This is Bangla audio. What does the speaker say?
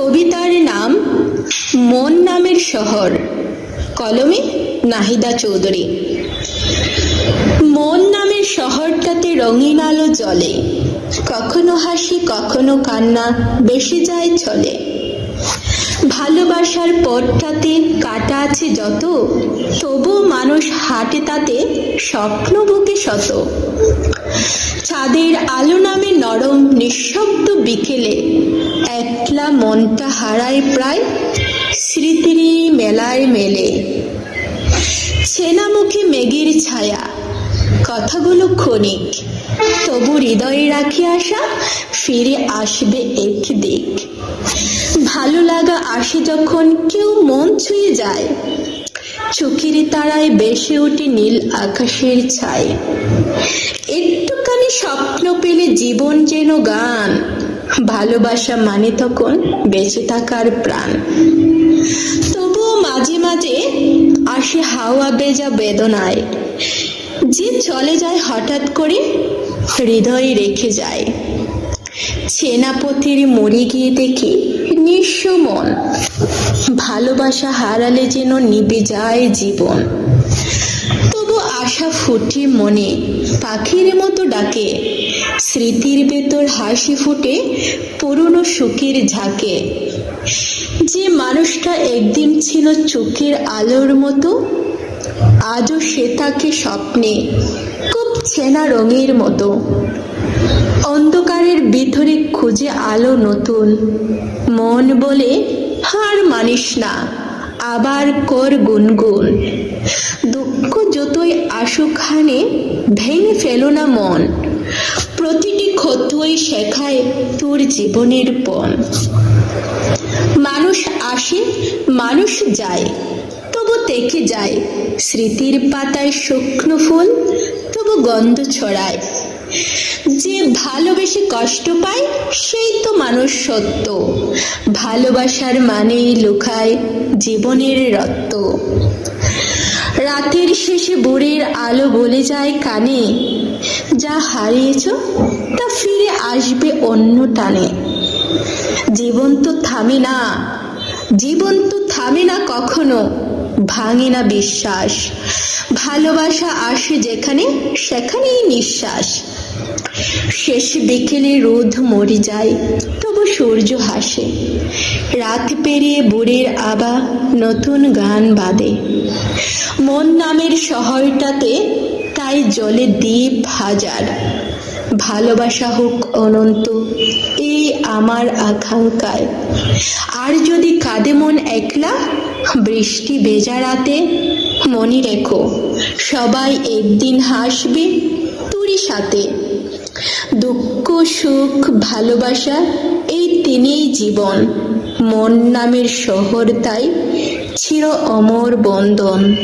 কবিতার নাম মন নামের শহর। কলমে নাহিদা চৌধুরী। মন নামের শহরটাতে রঙিন আলো জ্বলে। কখনো হাসি, কখনো কান্না বেশি যায় চলে ভালোবাসার পথটাতে কাটা আছে যত তবু মানুষ হাটে তাতে স্বপ্ন বুকে শত। ছাদের আলো নামে নরম, নিঃশব্দ বিকেলে মনটা হারায় প্রায় স্মৃতির মেলায় মেলে। ছেনা মুখে মেঘের ছায়া, কথাগুলো ক্ষণিক, তবু হৃদয়ে রাখি আসা ফিরে আসবে একদিক। ভালো লাগা আসে যখন কেউ মন ছুঁয়ে যায়, চোখের তারায় বেসে ওঠে নীল আকাশের ছায় একটুখানি স্বপ্ন পেলে জীবন যেন গান ভালোবাসা মানে তখন বেঁচে থাকার প্রাণ। তবুও মাঝে মাঝে আসে হাওয়া বেজা বেদনায়। যে চলে যায় হঠাৎ করে হৃদয়ে রেখে যায়। সেনাপতির মরে গিয়ে দেখি নিঃস্ব মন। ভালোবাসা হারালে যেন নিবে যায় জীবন। আশা ফুটে মনে, পাখির মতো ডাকে। স্মৃতির ভেতর হাসি ফুটে পুরনো সুখের ঝাঁকে। যে মানুষটা একদিন ছিল চোখের আলোর মতো, আজও সে তাকে স্বপ্নে, খুব চেনা রঙের মতো। অন্ধকারের ভিতরে খুঁজে আলো নতুন। মন বলে, হার মানিস না। আবার কর গুনগুন। দুঃখ যতই আসুক হানে, ভেঙে ফেলো না মন। প্রতিটি ক্ষতই শেখায় তোর জীবনের পণ। মানুষ আসে, মানুষ যায়, তবু দেখে যায়। স্মৃতির পাতায় শুকনো ফুল, তবু গন্ধ ছড়ায়। যে ভালোবেসে কষ্ট পায়, সেই তো মানুষ সত্য। ভালোবাসার মানেই লুকায় জীবনের রত্ত রাতের শেষে বুড়ির আলো বলে যায় কানে, যা হারিয়েছ, তা ফিরে আসবে অন্য টানে। জীবন তো থামে না, জীবন তো থামে না কখনো, ভাঙে না বিশ্বাস। ভালোবাসা আসে যেখানে, সেখানেই নিঃশ্বাস। শেষ বিকেলে রোদ মরে যায়, তবু সূর্য হাসে রাত পেরিয়ে বুড়ির আবা নতুন গান বাদে। মন নামের শহরটাতে তাই জলে দ্বীপ হাজার। ভালোবাসা হোক অনন্ত, এই আমার আকাঙ্ক্ষায়। আর যদি কাঁদে মন একলা, বৃষ্টি ভেজা রাতে, মনে রেখো, সবাই একদিন হাসবে তুরি সাথে। দুঃখ সুখ ভালোবাসা এই তিনিই জীবন। মন নামের শহর তাই ছিল অমর বন্ধন।